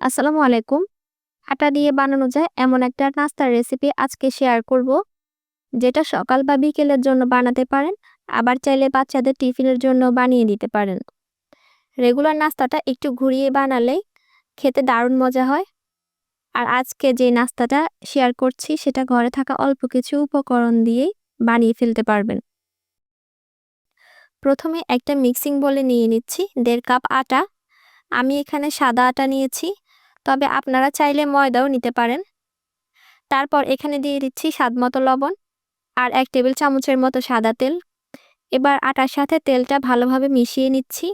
আসসালামু আলাইকুম। আটা দিয়ে বানানো যায় এমন একটা নাস্তার রেসিপি আজকে শেয়ার করব, যেটা সকাল বা বিকেলের জন্য বানাতে পারেন, আবার চাইলে বাচ্চাদের টিফিনের জন্য বানিয়ে দিতে পারেন। রেগুলার নাস্তাটা একটু ঘুরিয়ে বানালেই খেতে দারুণ মজা হয়। আর আজকে যে নাস্তাটা শেয়ার করছি, সেটা ঘরে থাকা অল্প কিছু উপকরণ দিয়েই বানিয়ে ফেলতে পারবেন। প্রথমে একটা মিক্সিং বলে নিয়ে নিচ্ছি, দেড় কাপ আটা। আমি এখানে সাদা আটা নিয়েছি তবে আপনারা চাইলে ময়দাও নিতে পারেন। তারপর এখানে দিয়ে দিচ্ছি স্বাদ মতো লবণ আর এক টেবিল চামচের মতো সাদা তেল। এবার আটার সাথে তেলটা ভালোভাবে মিশিয়ে নিচ্ছি।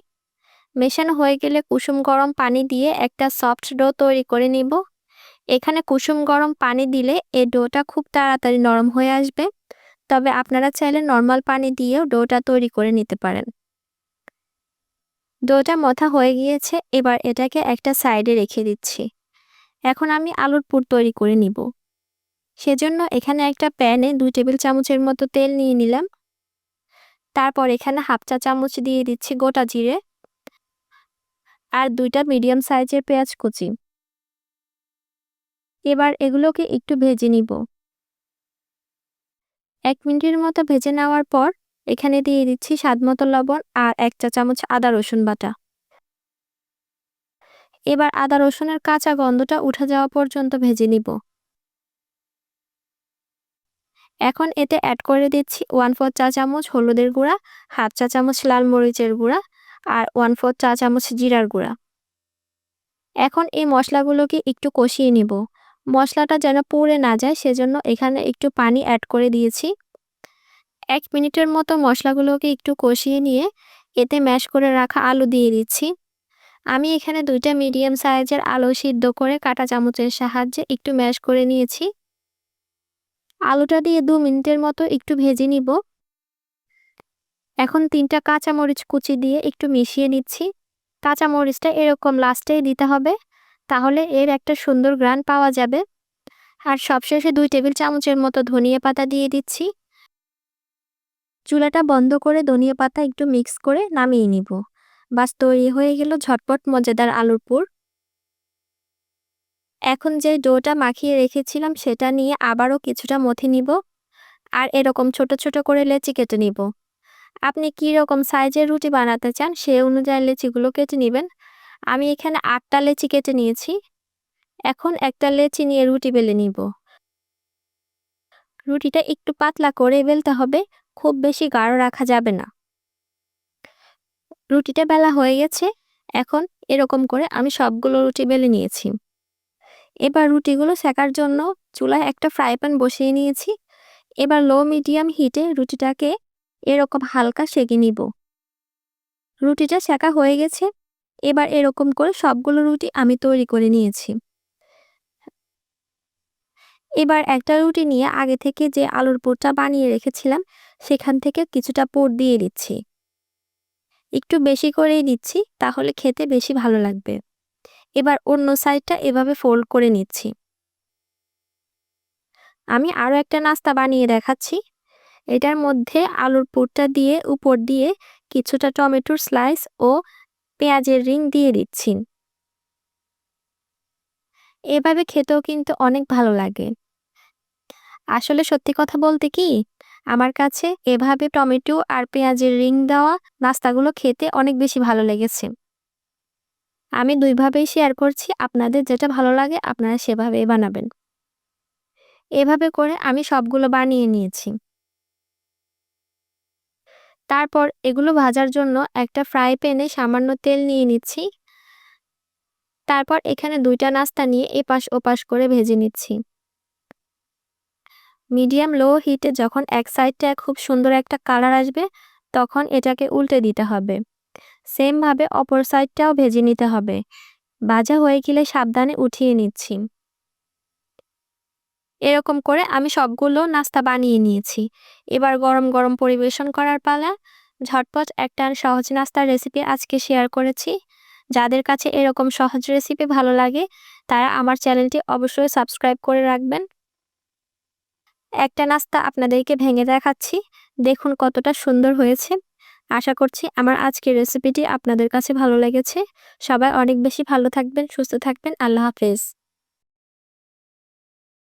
মেশানো হয়ে গেলে কুসুম গরম পানি দিয়ে একটা সফট ডো তৈরি করে নিব। এখানে কুসুম গরম পানি দিলে এ ডোটা খুব তাড়াতাড়ি নরম হয়ে আসবে। তবে আপনারা চাইলে নর্মাল পানি দিয়েও ডোটা তৈরি করে নিতে পারেন। ডোটা মথা হয়ে গিয়েছে, এবার এটাকে একটা সাইডে রেখে দিচ্ছি। এখন আমি আলুর পুর তৈরি করে নিব। সেজন্য এখানে একটা প্যানে দুই টেবিল চামচের মতো তেল নিয়ে নিলাম। তারপর এখানে হাফ চা চামচ দিয়ে দিচ্ছি গোটা জিরে আর দুইটা মিডিয়াম সাইজের পেঁয়াজ কুচি। এবার এগুলোকে একটু ভেজে নিব। এক মিনিটের মতো ভেজে নেওয়ার পর এখানে দিয়ে দিচ্ছি স্বাদ মতো লবণ আর এক চা চামচ আদা রসুন বাটা। এবার আদা রসুনের কাঁচা গন্ধটা উঠে যাওয়া পর্যন্ত ভেজে নিব। এখন এতে অ্যাড করে দিচ্ছি ওয়ান ফোর চা চামচ হলুদের গুঁড়া হাফ চা চামচ লাল মরিচের গুঁড়া আর ওয়ান ফোর চা চামচ জিরার গুঁড়া। এখন এই মশলাগুলোকে একটু কষিয়ে নিব। মশলাটা যেন পুড়ে না যায়, সেজন্য এখানে একটু পানি অ্যাড করে দিয়েছি। এক মিনিটের মতো মশলাগুলোকে একটু কষিয়ে নিয়ে এতে ম্যাশ করে রাখা আলু দিয়ে দিচ্ছি। আমি এখানে দুইটা মিডিয়াম সাইজের আলু সিদ্ধ করে কাটা চামচের সাহায্যে একটু ম্যাশ করে নিয়েছি। আলুটা দিয়ে দু মিনিটের মতো একটু ভেজে নিব। এখন তিনটা কাঁচামরিচ কুচি দিয়ে একটু মিশিয়ে নিচ্ছি। কাঁচামরিচটা এরকম লাস্টেই দিতে হবে, তাহলে এর একটা সুন্দর গ্রান পাওয়া যাবে। আর সবশেষে দুই টেবিল চামচের মতো ধনিয়া পাতা দিয়ে দিচ্ছি। চুলাটা বন্ধ করে ধনিয়া পাতা একটু মিক্স করে নামিয়ে নিব। বাস তৈরি হয়ে গেল ঝটপট মজাদার আলুর পুর। এখন যে ডোটা মাখিয়ে রেখেছিলাম সেটা নিয়ে আবারও কিছুটা মথে নিব আর এরকম ছোট ছোট করে লেচি কেটে নিব। আপনি কি রকম সাইজের রুটি বানাতে চান সে অনুযায়ী লেচিগুলো কেটে নেবেন। আমি এখানে আটটা লেচি কেটে নিয়েছি। এখন একটা লেচি নিয়ে রুটি বেলে নিব। রুটিটা একটু পাতলা করে বেলতে হবে, খুব বেশি গাঢ় রাখা যাবে না। রুটিটা বেলা হয়ে গেছে, এখন এরকম করে আমি সবগুলো রুটি বেলে নিয়েছি। এবার রুটিগুলো সেকার জন্য চুলায় একটা ফ্রাই প্যান বসিয়ে নিয়েছি। এবার লো মিডিয়াম হিটে রুটিটাকে এরকম হালকা সেঁকে নিব। রুটিটা সেকা হয়ে গেছে, এবার এরকম করে সবগুলো রুটি আমি তৈরি করে নিয়েছি। এবার একটা রুটি নিয়ে আগে থেকে যে আলুর পুরটা বানিয়ে রেখেছিলাম, সেখান থেকে কিছুটা পুর দিয়ে দিচ্ছি। একটু বেশি করেই দিচ্ছি, তাহলে খেতে বেশি ভালো লাগবে। এবার অন্য সাইডটা এভাবে ফোল্ড করে নিচ্ছি। আমি আরও একটা নাস্তা বানিয়ে দেখাচ্ছি। এটার মধ্যে আলুর পুরটা দিয়ে, উপর দিয়ে কিছুটা টমেটোর স্লাইস ও পেঁয়াজের রিং দিয়ে দিচ্ছি। এভাবে খেতেও কিন্তু অনেক ভালো লাগে। আসলে সত্যি কথা বলতে কি, আমার কাছে এভাবে টমেটো আর পেঁয়াজের রিং দেওয়া নাস্তাগুলো খেতে অনেক বেশি ভালো লেগেছে। আমি দুইভাবেই শেয়ার করছি, আপনাদের যেটা ভালো লাগে আপনারা সেভাবেই বানাবেন। এভাবে করে আমি সবগুলো বানিয়ে নিয়েছি। তারপর এগুলো ভাজার জন্য একটা ফ্রাই প্যানে সামান্য তেল নিয়ে নিচ্ছি। তারপর এখানে দুইটা নাস্তা নিয়ে এপাশ ওপাশ করে ভেজে নিচ্ছি। মিডিয়াম লো হিটে যখন এক সাইডটা খুব সুন্দর একটা কালার আসবে, তখন এটাকে উল্টে দিতে হবে। সেমভাবে অপর সাইডটাও ভেজে নিতে হবে। ভাজা হয়ে গেলে সাবধানে উঠিয়ে নিচ্ছি। এরকম করে আমি সবগুলো নাস্তা বানিয়ে নিয়েছি। এবার গরম গরম পরিবেশন করার পালা, ঝটপট একটা সহজ নাস্তার রেসিপি আজকে শেয়ার করেছি। যাদের কাছে এরকম সহজ রেসিপি ভালো লাগে, তারা আমার চ্যানেলটি অবশ্যই সাবস্ক্রাইব করে রাখবেন। একটা নাস্তা আপনাদেরকে ভেঙে দেখাচ্ছি। দেখুন কতটা সুন্দর হয়েছে। আশা করছি আমার আজকের রেসিপিটি আপনাদের কাছে ভালো লেগেছে। সবাই অনেক বেশি ভালো থাকবেন, সুস্থ থাকবেন। আল্লাহ হাফেজ।